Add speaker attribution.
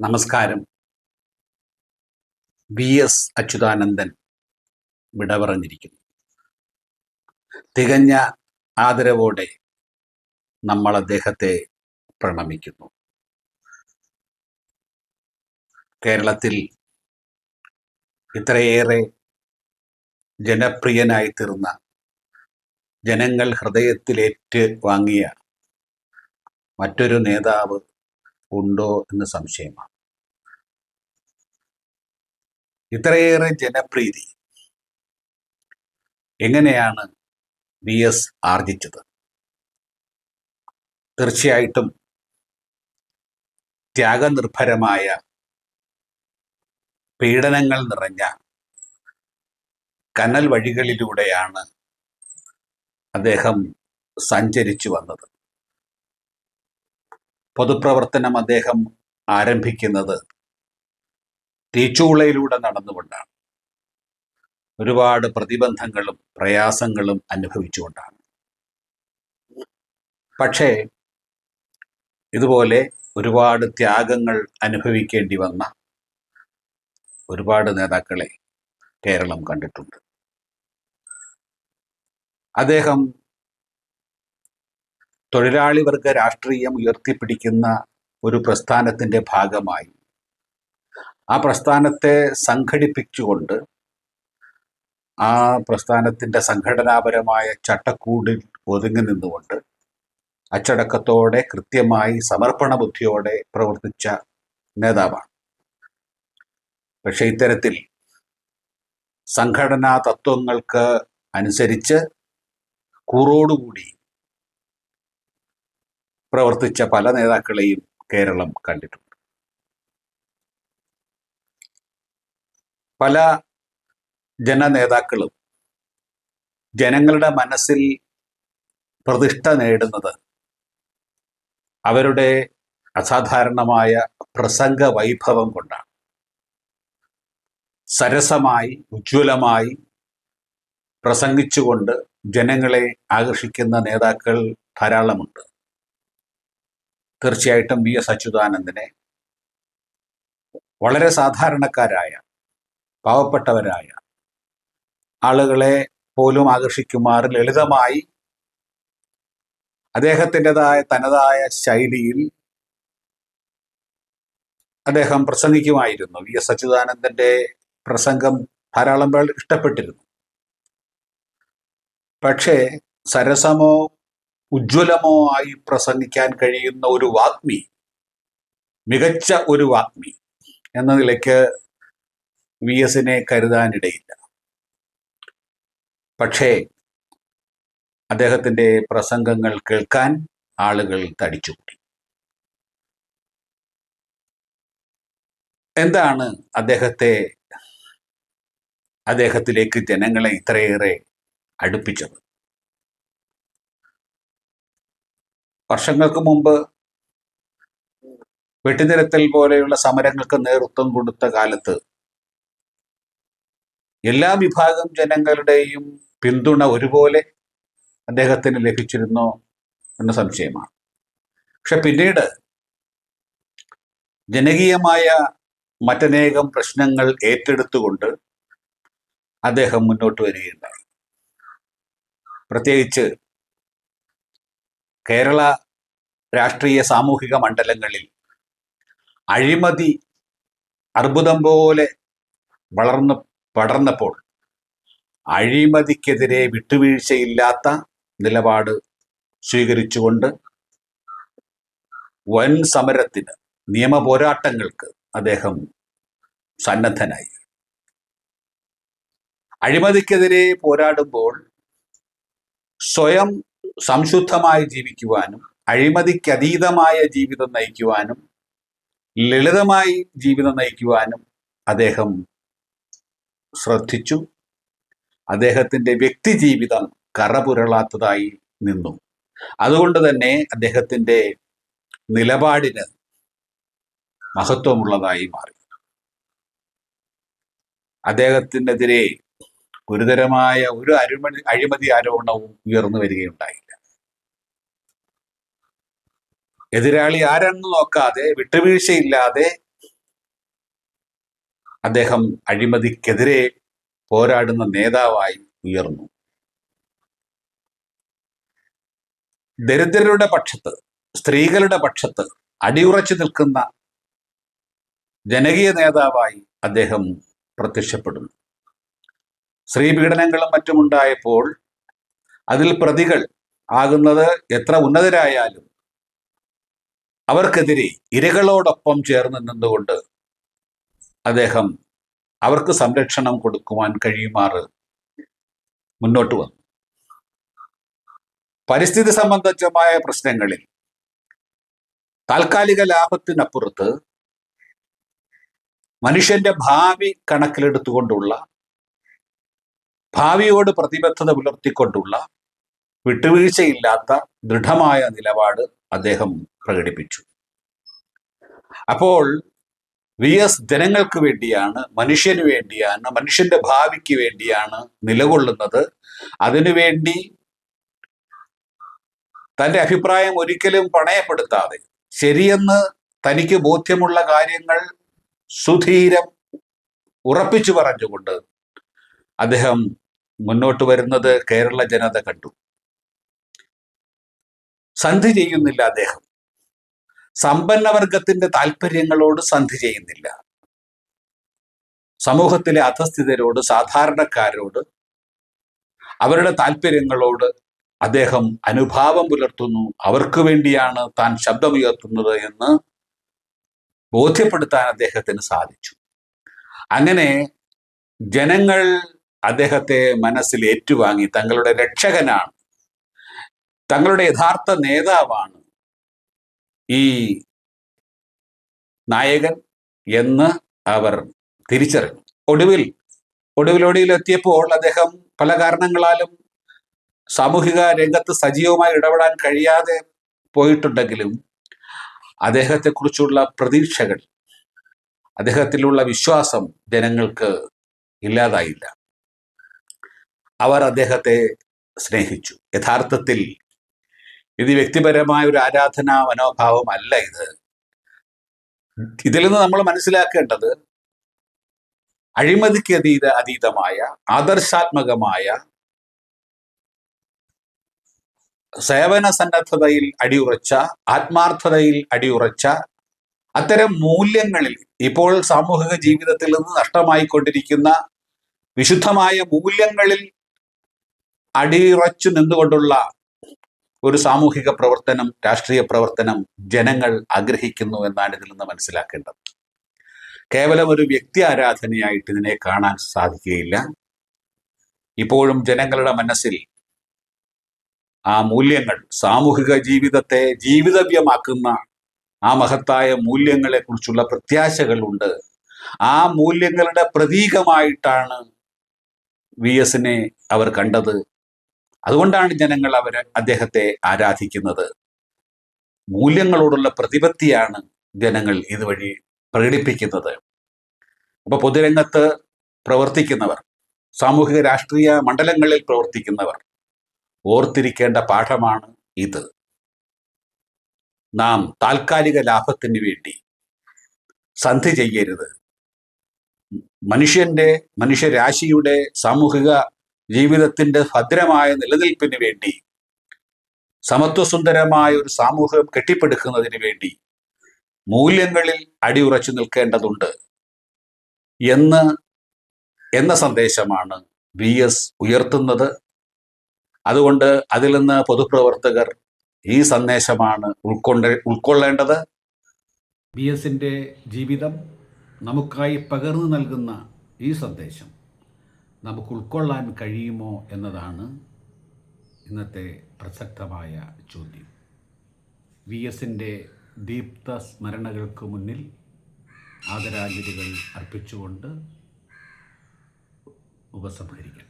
Speaker 1: നമസ്കാരം. V S Achuthanandan വിട പറഞ്ഞിരിക്കുന്നു തികഞ്ഞ ആദരവോടെ നമ്മൾ അദ്ദേഹത്തെ പ്രണമിക്കുന്നു. കേരളത്തിൽ ഇത്രയേറെ ജനപ്രിയനായി തീർന്ന ജനങ്ങൾ ഹൃദയത്തിലേറ്റ് വാങ്ങിയ മറ്റൊരു നേതാവ് ഉണ്ടോ എന്ന് സംശയമാണ്. ഇത്രയേറെ ജനപ്രീതി എങ്ങനെയാണ് വി എസ് ആർജിച്ചത്? തീർച്ചയായിട്ടും ത്യാഗനിർഭരമായ പീഡനങ്ങൾ നിറഞ്ഞ കനൽ വഴികളിലൂടെയാണ് അദ്ദേഹം സഞ്ചരിച്ചു വന്നത്. പൊതുപ്രവർത്തനം അദ്ദേഹം ആരംഭിക്കുന്നത് തീച്ചൂളയിലൂടെ നടന്നുകൊണ്ടാണ്. ഒരുപാട് പ്രതിബന്ധങ്ങളും പ്രയാസങ്ങളും അനുഭവിച്ചുകൊണ്ടാണ്. പക്ഷേ ഇതുപോലെ ഒരുപാട് ത്യാഗങ്ങൾ അനുഭവിക്കേണ്ടി വന്ന ഒരുപാട് നേതാക്കളെ കേരളം കണ്ടിട്ടുണ്ട്. അദ്ദേഹം തൊഴിലാളി വർഗ രാഷ്ട്രീയം ഉയർത്തിപ്പിടിക്കുന്ന ഒരു പ്രസ്ഥാനത്തിന്റെ ഭാഗമായി. ആ പ്രസ്ഥാനത്തെ സംഘടിപ്പിച്ചുകൊണ്ട് ആ പ്രസ്ഥാനത്തിന്റെ സംഘടനാപരമായ ചട്ടക്കൂടിൽ ഒതുങ്ങി നിന്നുകൊണ്ട് അച്ചടക്കത്തോടെ കൃത്യമായി സമർപ്പണ ബുദ്ധിയോടെ പ്രവർത്തിച്ച നേതാവാണ്. പക്ഷെ ഇത്തരത്തിൽ സംഘടനാ തത്വങ്ങൾക്ക് അനുസരിച്ച് കൂറോടുകൂടി പ്രവർത്തിച്ച പല നേതാക്കളെയും കേരളം കണ്ടിട്ടുണ്ട്. പല ജനനേതാക്കളും ജനങ്ങളുടെ മനസ്സിൽ പ്രതിഷ്ഠ നേടുന്നത് അവരുടെ അസാധാരണമായ പ്രസംഗ വൈഭവം കൊണ്ടാണ്. സരസമായി ഉജ്ജ്വലമായി പ്രസംഗിച്ചുകൊണ്ട് ജനങ്ങളെ ആകർഷിക്കുന്ന നേതാക്കൾ ധാരാളമുണ്ട്. തീർച്ചയായിട്ടും വി എസ് അച്യുതാനന്ദനെ വളരെ സാധാരണക്കാരായ പാവപ്പെട്ടവരായ ആളുകളെ പോലും ആകർഷിക്കുമാർ ലളിതമായി അദ്ദേഹത്തിന്റെതായ തനതായ ശൈലിയിൽ അദ്ദേഹം പ്രസംഗിക്കുമായിരുന്നു. വി എസ് അച്യുതാനന്ദന്റെ പ്രസംഗം ധാരാളം പേർ ഇഷ്ടപ്പെട്ടിരുന്നു. പക്ഷേ സരസമോ ഉജ്ജ്വലമോ ആയി പ്രസംഗിക്കാൻ കഴിയുന്ന ഒരു വാഗ്മി മികച്ച ഒരു വാഗ്മി എന്ന നിലയ്ക്ക് വി എസിനെ കരുതാനിടയില്ല. പക്ഷേ അദ്ദേഹത്തിന്റെ പ്രസംഗങ്ങൾ കേൾക്കാൻ ആളുകൾ തടിച്ചുകൂടി. എന്താണ് അദ്ദേഹത്തെ അദ്ദേഹത്തിലേക്ക് ജനങ്ങളെ ഇത്രയേറെ അടുപ്പിച്ചത്? വർഷങ്ങൾക്ക് മുമ്പ് വെട്ടിനിരത്തൽ പോലെയുള്ള സമരങ്ങൾക്ക് നേതൃത്വം കൊടുത്ത കാലത്ത് എല്ലാ വിഭാഗം ജനങ്ങളുടെയും പിന്തുണ ഒരുപോലെ അദ്ദേഹത്തിന് ലഭിച്ചിരുന്നു എന്ന സംശയമാണ്. പക്ഷെ പിന്നീട് ജനകീയമായ മറ്റനേകം പ്രശ്നങ്ങൾ ഏറ്റെടുത്തുകൊണ്ട് അദ്ദേഹം മുന്നോട്ട് വരികയുണ്ടായി. പ്രത്യേകിച്ച് കേരള രാഷ്ട്രീയ സാമൂഹിക മണ്ഡലങ്ങളിൽ അഴിമതി അർബുദം പോലെ വളർന്ന് പടർന്നപ്പോൾ അഴിമതിക്കെതിരെ വിട്ടുവീഴ്ചയില്ലാത്ത നിലപാട് സ്വീകരിച്ചുകൊണ്ട് വൻ സമരത്തിന് നിയമ പോരാട്ടങ്ങൾക്ക് അദ്ദേഹം സന്നദ്ധനായി. അഴിമതിക്കെതിരെ പോരാടുമ്പോൾ സ്വയം സംശുദ്ധമായി ജീവിക്കുവാനും അഴിമതിക്കതീതമായ ജീവിതം നയിക്കുവാനും ലളിതമായി ജീവിതം നയിക്കുവാനും അദ്ദേഹം ശ്രദ്ധിച്ചു. അദ്ദേഹത്തിന്റെ വ്യക്തി ജീവിതം കറപുരളാത്തതായി നിന്നു. അതുകൊണ്ട് തന്നെ അദ്ദേഹത്തിന്റെ നിലപാടിന് മഹത്വമുള്ളതായി മാറി. അദ്ദേഹത്തിനെതിരെ ഗുരുതരമായ ഒരു അഴിമതി അഴിമതി ആരോപണവും ഉയർന്നു വരികയുണ്ടായില്ല. എതിരാളി ആരെന്ന് നോക്കാതെ വിട്ടുവീഴ്ചയില്ലാതെ അദ്ദേഹം അഴിമതിക്കെതിരെ പോരാടുന്ന നേതാവായി ഉയർന്നു. ദരിദ്രരുടെ പക്ഷത്ത് സ്ത്രീകളുടെ പക്ഷത്ത് അടിയുറച്ചു നിൽക്കുന്ന ജനകീയ നേതാവായി അദ്ദേഹം പ്രത്യക്ഷപ്പെടുന്നു. സ്ത്രീപീഡനങ്ങളും മറ്റുമുണ്ടായപ്പോൾ അതിൽ പ്രതികൾ ആകുന്നത് എത്ര ഉന്നതരായാലും അവർക്കെതിരെ ഇരകളോടൊപ്പം ചേർന്ന് നിന്നുകൊണ്ട് അദ്ദേഹം അവർക്ക് സംരക്ഷണം കൊടുക്കുവാൻ കഴിയുമാറ് മുന്നോട്ട് വന്നു. പരിസ്ഥിതി സംബന്ധമായ പ്രശ്നങ്ങളിൽ താൽക്കാലിക ലാഭത്തിനപ്പുറത്ത് മനുഷ്യന്റെ ഭാവി കണക്കിലെടുത്തുകൊണ്ടുള്ള ഭാവിയോട് പ്രതിബദ്ധത പുലർത്തിക്കൊണ്ടുള്ള വിട്ടുവീഴ്ചയില്ലാത്ത ദൃഢമായ നിലപാട് അദ്ദേഹം പ്രകടിപ്പിച്ചു. അപ്പോൾ വി എസ് ജനങ്ങൾക്ക് വേണ്ടിയാണ് മനുഷ്യന് വേണ്ടിയാണ് മനുഷ്യന്റെ ഭാവിക്ക് വേണ്ടിയാണ് നിലകൊള്ളുന്നത്. അതിനുവേണ്ടി തന്റെ അഭിപ്രായം ഒരിക്കലും പണയപ്പെടുത്താതെ ശരിയെന്ന് തനിക്ക് ബോധ്യമുള്ള കാര്യങ്ങൾ സുധീരം ഉറപ്പിച്ചു പറഞ്ഞുകൊണ്ട് അദ്ദേഹം മുന്നോട്ട് വരുന്നത് കേരള ജനത കണ്ടു. സന്ധി ചെയ്യുന്നില്ല അദ്ദേഹം. സമ്പന്നവർഗത്തിന്റെ താല്പര്യങ്ങളോട് സന്ധി ചെയ്യുന്നില്ല. സമൂഹത്തിലെ അധസ്ഥിതരോട് സാധാരണക്കാരോട് അവരുടെ താല്പര്യങ്ങളോട് അദ്ദേഹം അനുഭാവം പുലർത്തുന്നു. അവർക്ക് വേണ്ടിയാണ് താൻ ശബ്ദമുയർത്തുന്നത് എന്ന് ബോധ്യപ്പെടുത്താൻ അദ്ദേഹത്തിന് സാധിച്ചു. അങ്ങനെ ജനങ്ങൾ അദ്ദേഹത്തെ മനസ്സിൽ ഏറ്റുവാങ്ങി തങ്ങളുടെ രക്ഷകനാണ്. തങ്ങളുടെ യഥാർത്ഥ നേതാവാണ് ഈ നായകൻ എന്ന് അവർ തിരിച്ചറിഞ്ഞു. ഒടുവിൽ ഒടുവിലൊടിയിലെത്തിയപ്പോൾ അദ്ദേഹം പല കാരണങ്ങളാലും സാമൂഹിക രംഗത്ത് സജീവമായി ഇടപെടാൻ കഴിയാതെ പോയിട്ടുണ്ടെങ്കിലും അദ്ദേഹത്തെക്കുറിച്ചുള്ള പ്രതീക്ഷകൾ അദ്ദേഹത്തിലുള്ള വിശ്വാസം ജനങ്ങൾക്ക് ഇല്ലാതായില്ല. അവർ അദ്ദേഹത്തെ സ്നേഹിച്ചു. യഥാർത്ഥത്തിൽ ഇത് വ്യക്തിപരമായ ഒരു ആരാധനാ മനോഭാവമല്ല ഇത്. ഇതിൽ നിന്ന് നമ്മൾ മനസ്സിലാക്കേണ്ടത് അഴിമതിക്ക് അതീത അതീതമായ ആദർശാത്മകമായ സേവന സന്നദ്ധതയിൽ അടിയുറച്ച ആത്മാർത്ഥതയിൽ അടിയുറച്ച അത്തരം മൂല്യങ്ങളിൽ ഇപ്പോൾ സാമൂഹിക ജീവിതത്തിൽ നിന്ന് നഷ്ടമായിക്കൊണ്ടിരിക്കുന്ന വിശുദ്ധമായ മൂല്യങ്ങളിൽ അടിയുറച്ചു നിന്നുകൊണ്ടുള്ള ഒരു സാമൂഹിക പ്രവർത്തനം രാഷ്ട്രീയ പ്രവർത്തനം ജനങ്ങൾ ആഗ്രഹിക്കുന്നു എന്നാണ് ഇതിൽ നിന്ന് മനസ്സിലാക്കേണ്ടത്. കേവലം ഒരു വ്യക്തി ആരാധനയായിട്ട് ഇതിനെ കാണാൻ സാധിക്കുകയില്ല. ഇപ്പോഴും ജനങ്ങളുടെ മനസ്സിൽ ആ മൂല്യങ്ങൾ സാമൂഹിക ജീവിതത്തെ ജീവിതവ്യമാക്കുന്ന ആ മഹത്തായ മൂല്യങ്ങളെ കുറിച്ചുള്ള പ്രത്യാശകളുണ്ട് ആ മൂല്യങ്ങളുടെ പ്രതീകമായിട്ടാണ് വി എസിനെ അവർ കണ്ടത്. അതുകൊണ്ടാണ് ജനങ്ങൾ അവർ അദ്ദേഹത്തെ ആരാധിക്കുന്നത്. മൂല്യങ്ങളോടുള്ള പ്രതിപത്തിയാണ് ജനങ്ങൾ ഇതുവഴി പ്രകടിപ്പിക്കുന്നത്. അപ്പൊ പൊതുരംഗത്ത് പ്രവർത്തിക്കുന്നവർ സാമൂഹിക രാഷ്ട്രീയ മണ്ഡലങ്ങളിൽ പ്രവർത്തിക്കുന്നവർ ഓർത്തിരിക്കേണ്ട പാഠമാണ് ഇത്. നാം താൽക്കാലിക ലാഭത്തിന് വേണ്ടി സന്ധി ചെയ്യരുത്. മനുഷ്യന്റെ മനുഷ്യരാശിയുടെ സാമൂഹിക ജീവിതത്തിന്റെ ഭദ്രമായ നിലനിൽപ്പിന് വേണ്ടി സമത്വസുന്ദരമായ ഒരു സമൂഹം കെട്ടിപ്പടുക്കുന്നതിന് വേണ്ടി മൂല്യങ്ങളിൽ അടിയുറച്ചു നിൽക്കേണ്ടതുണ്ട് എന്ന് എന്ന സന്ദേശമാണ് വി എസ് ഉയർത്തുന്നത്. അതുകൊണ്ട് അതിൽ നിന്ന് പൊതുപ്രവർത്തകർ ഈ സന്ദേശമാണ് ഉൾക്കൊണ്ട ഉൾക്കൊള്ളേണ്ടത്. വി എസിന്റെ ജീവിതം നമുക്കായി പകർന്നു നൽകുന്ന ഈ സന്ദേശം. നമുക്ക് ഉൾക്കൊള്ളാൻ കഴിയുമോ എന്നതാണ് ഇന്നത്തെ പ്രസക്തമായ ചോദ്യം. വി എസിന്റെ ദീപ്ത സ്മരണകൾക്ക് മുന്നിൽ ആദരാഞ്ജലികൾ അർപ്പിച്ചുകൊണ്ട് ഉപസംഹരിക്കണം